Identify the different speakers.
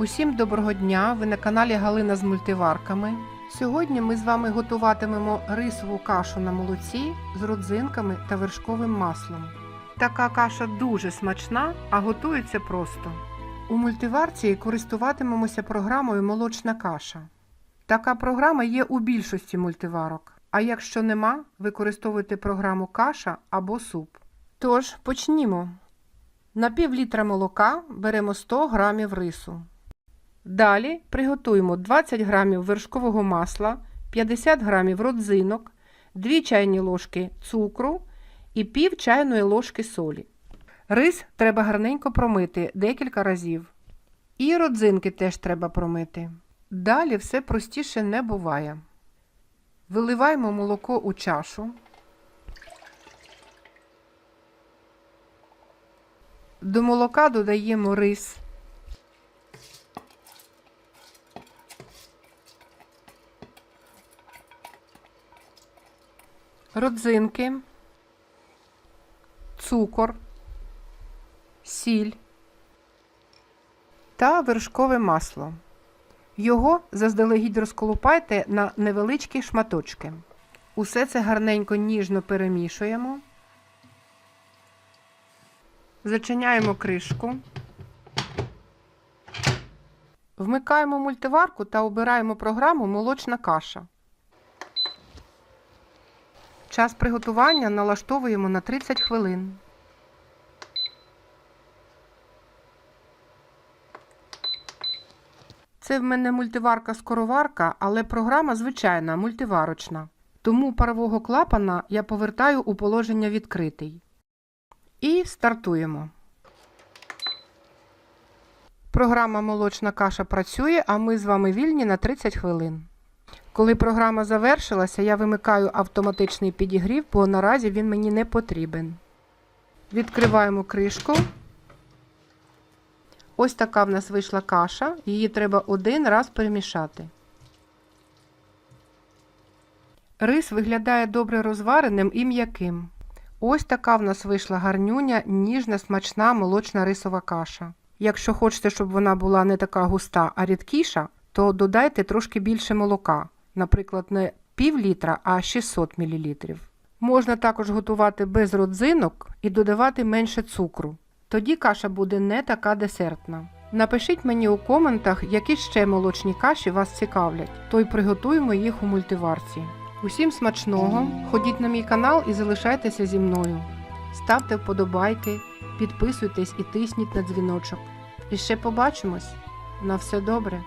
Speaker 1: Усім доброго дня! Ви на каналі Галина з мультиварками. Сьогодні ми з вами готуватимемо рисову кашу на молоці з родзинками та вершковим маслом. Така каша дуже смачна, а готується просто. У мультиварці користуватимемося програмою Молочна каша. Така програма є у більшості мультиварок. А якщо нема, використовуйте програму каша або суп. Тож, почнімо. На пів літра молока беремо 100 грамів рису. Далі приготуємо 20 грамів вершкового масла, 50 грамів родзинок, 2 чайні ложки цукру і пів чайної ложки солі. Рис треба гарненько промити декілька разів. І родзинки теж треба промити. Далі все простіше не буває. Виливаємо молоко у чашу. До молока додаємо рис. Родзинки, цукор, сіль та вершкове масло. Його заздалегідь розколупайте на невеличкі шматочки. Усе це гарненько ніжно перемішуємо. Зачиняємо кришку. Вмикаємо мультиварку та обираємо програму Молочна каша. Час приготування налаштовуємо на 30 хвилин. Це в мене мультиварка-скороварка, але програма звичайна, мультиварочна. Тому парового клапана я повертаю у положення відкритий. І стартуємо. Програма Молочна каша працює, а ми з вами вільні на 30 хвилин. Коли програма завершилася, я вимикаю автоматичний підігрів, бо наразі він мені не потрібен. Відкриваємо кришку. Ось така в нас вийшла каша. Її треба один раз перемішати. Рис виглядає добре розвареним і м'яким. Ось така в нас вийшла гарнюня, ніжна, смачна молочна рисова каша. Якщо хочете, щоб вона була не така густа, а рідкіша, то додайте трошки більше молока, наприклад, не пів літра, а 600 мл. Можна також готувати без родзинок і додавати менше цукру. Тоді каша буде не така десертна. Напишіть мені у коментах, які ще молочні каші вас цікавлять, то й приготуємо їх у мультиварці. Усім смачного! Ходіть на мій канал і залишайтеся зі мною. Ставте вподобайки, підписуйтесь і тисніть на дзвіночок. І ще побачимось! На все добре!